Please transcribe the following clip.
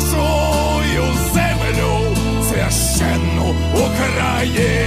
нашою землю священну Україну.